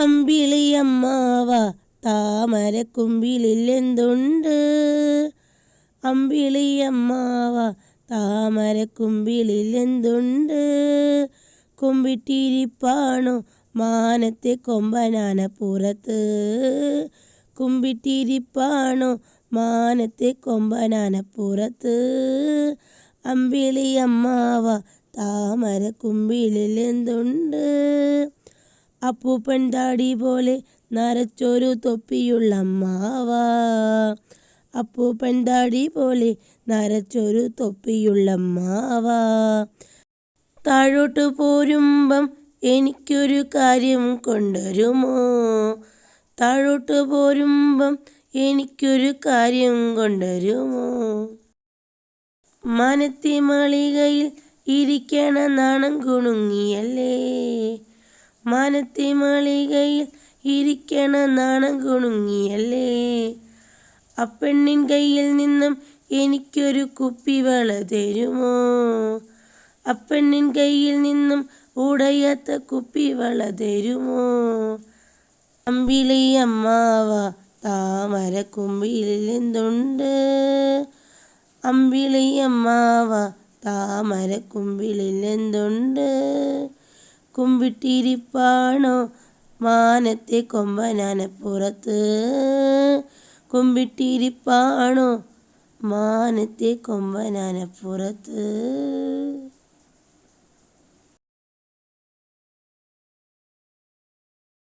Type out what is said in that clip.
അമ്പിളിയമ്മാവ താമരക്കുമ്പിളില്ലെന്തുണ്ട് അമ്പിളിയമ്മാവ താമരക്കുമ്പിളില്ലെന്തുണ്ട് കുമ്പിട്ടിരിപ്പാണു മാനത്തെ കൊമ്പനാന പുറത്ത്? കുമ്പിട്ടിരിപ്പാണു മാനത്തെ കൊമ്പനാന പുറത്ത്? അമ്പിളിയമ്മാവ താമരക്കുമ്പിളിൽ എന്തുണ്ട്? അപ്പൂപ്പൻ താടി പോലെ നരച്ചൊരു തൊപ്പിയുള്ള അമ്മാവ. അപ്പൂപ്പൻ താടി പോലെ നരച്ചൊരു തൊപ്പിയുള്ള അമ്മാവ. താഴോട്ട് പോരുമ്പം എനിക്കൊരു കാര്യം കൊണ്ടുവരുമോ? താഴോട്ട് പോരുമ്പം എനിക്കൊരു കാര്യം കൊണ്ടുവരുമോ? മനത്തി മാളികയിൽ ഇരിക്കണ നാണം കുണുങ്ങിയല്ലേ? മാനത്തെ മാളികയിൽ ഇരിക്കണ നാണം കുണുങ്ങിയല്ലേ? അപ്പെണ്ണിൻ കയ്യിൽ നിന്നും എനിക്കൊരു കുപ്പി വള തരുമോ അപ്പെണ്ണിൻ കയ്യിൽ നിന്നും ഉടയാത്ത കുപ്പി വള തരുമോ അമ്പിളി അമ്മാവ താമര താമരക്കുമ്പിളിൽ എന്തുണ്ട് അമ്പിളി അമ്മാവ താമര കുമ്പിളിൽ എന്തുണ്ട് കുമ്പിട്ടിരിപ്പാണോ മാനത്തെ കൊമ്പനാനപ്പുറത്ത് കുമ്പിട്ടിരിപ്പാണോ മാനത്തെ കൊമ്പനാനപ്പുറത്ത്